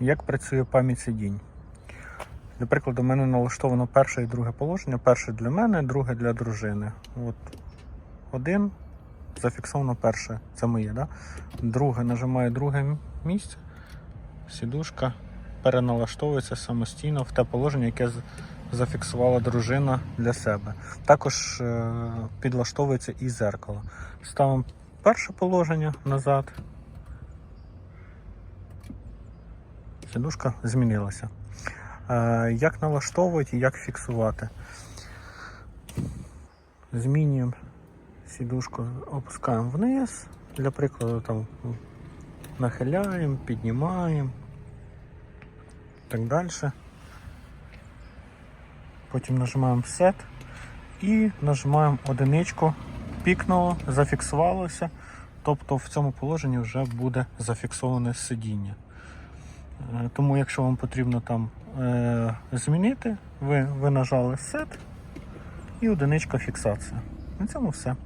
Як працює пам'ять сидінь? Для прикладу, у мене налаштовано перше і друге положення. Перше для мене, друге для дружини. От один зафіксовано перше, це моє, да? друге нажимаю друге місце, сідушка переналаштовується самостійно в те положення, яке зафіксувала дружина для себе. Також е, підлаштовується і зеркало. Ставимо перше положення назад. Сідушка змінилася. Е, Як налаштовувати як фіксувати? Змінюємо сідушку, опускаємо вниз. Для прикладу там нахиляємо, піднімаємо. Так далі. Потім нажимаємо Set і нажимаємо одиничку. Пікнуло, зафіксувалося. Тобто в цьому положенні вже буде зафіксоване сидіння. Е, Тому, якщо вам потрібно там е, змінити, ви, ви нажали Set і одиничка фіксація. На цьому все.